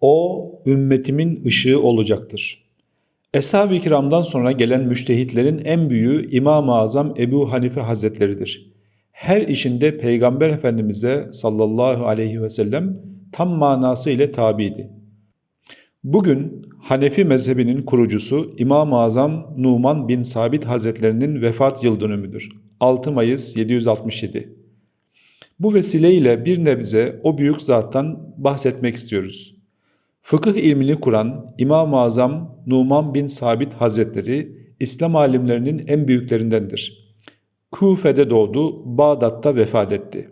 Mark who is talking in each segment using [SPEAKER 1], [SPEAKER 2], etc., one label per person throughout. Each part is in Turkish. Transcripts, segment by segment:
[SPEAKER 1] O ümmetimin ışığı olacaktır. Eshab-ı kiramdan sonra gelen müştehitlerin en büyüğü İmam-ı Azam Ebu Hanife Hazretleridir. Her işinde Peygamber Efendimiz'e sallallahu aleyhi ve sellem tam manası ile tabiydi. Bugün Hanefi mezhebinin kurucusu İmam-ı Azam Numan bin Sabit Hazretlerinin vefat yıl dönümüdür. 6 Mayıs 767. Bu vesileyle bir nebze o büyük zattan bahsetmek istiyoruz. Fıkıh ilmini kuran İmam-ı Azam Numan bin Sabit Hazretleri İslam alimlerinin en büyüklerindendir. Kufe'de doğdu, Bağdat'ta vefat etti.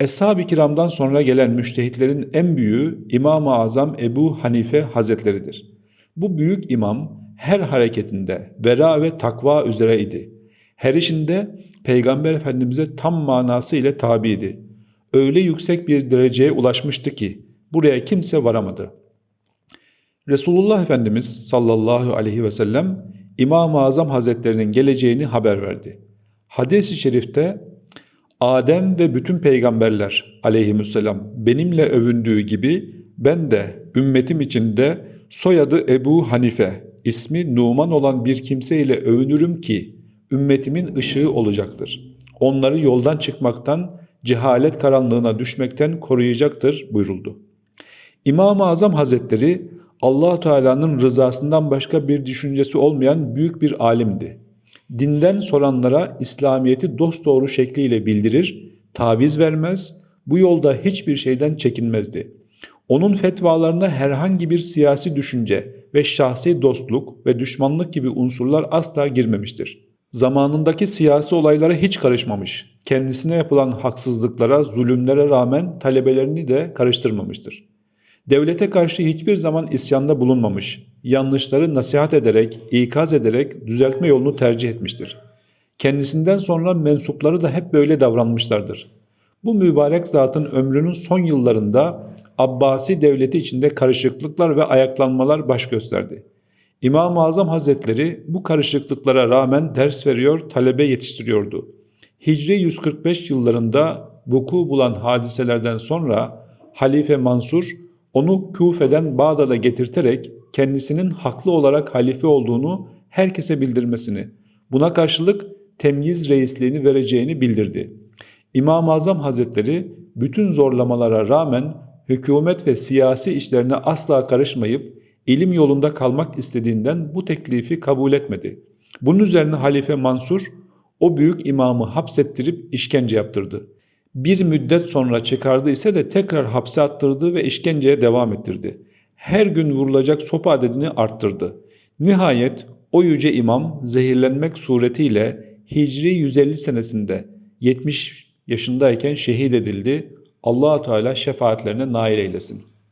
[SPEAKER 1] Eshab-ı kiramdan sonra gelen müştehitlerin en büyüğü İmam-ı Azam Ebu Hanife Hazretleridir. Bu büyük imam her hareketinde vera ve takva üzere idi. Her işinde Peygamber Efendimiz'e tam manası ile tabiydi. Öyle yüksek bir dereceye ulaşmıştı ki buraya kimse varamadı. Resulullah Efendimiz sallallahu aleyhi ve sellem İmam-ı Azam Hazretlerinin geleceğini haber verdi. Hadis-i şerifte Adem ve bütün peygamberler aleyhisselam benimle övündüğü gibi ben de ümmetim içinde soyadı Ebu Hanife, ismi Numan olan bir kimseyle övünürüm ki ümmetimin ışığı olacaktır. Onları yoldan çıkmaktan, cehalet karanlığına düşmekten koruyacaktır buyuruldu. İmam-ı Azam Hazretleri allah Teala'nın rızasından başka bir düşüncesi olmayan büyük bir alimdi. Dinden soranlara İslamiyet'i dosdoğru şekliyle bildirir, taviz vermez, bu yolda hiçbir şeyden çekinmezdi. Onun fetvalarına herhangi bir siyasi düşünce ve şahsi dostluk ve düşmanlık gibi unsurlar asla girmemiştir. Zamanındaki siyasi olaylara hiç karışmamış, kendisine yapılan haksızlıklara, zulümlere rağmen talebelerini de karıştırmamıştır. Devlete karşı hiçbir zaman isyanda bulunmamış, yanlışları nasihat ederek, ikaz ederek düzeltme yolunu tercih etmiştir. Kendisinden sonra mensupları da hep böyle davranmışlardır. Bu mübarek zatın ömrünün son yıllarında Abbasi devleti içinde karışıklıklar ve ayaklanmalar baş gösterdi. İmam-ı Azam Hazretleri bu karışıklıklara rağmen ders veriyor, talebe yetiştiriyordu. Hicri 145 yıllarında vuku bulan hadiselerden sonra Halife Mansur onu Küfe'den Bağdat'a getirterek kendisinin haklı olarak halife olduğunu herkese bildirmesini, buna karşılık temyiz reisliğini vereceğini bildirdi. İmam-ı Azam Hazretleri bütün zorlamalara rağmen hükümet ve siyasi işlerine asla karışmayıp ilim yolunda kalmak istediğinden bu teklifi kabul etmedi. Bunun üzerine Halife Mansur o büyük imamı hapsettirip işkence yaptırdı. Bir müddet sonra çıkardı ise de tekrar hapse attırdı ve işkenceye devam ettirdi. Her gün vurulacak sopa adedini arttırdı. Nihayet o yüce imam zehirlenmek suretiyle Hicri 150 senesinde 70 yaşındayken şehit edildi. allah Teala şefaatlerine nail eylesin.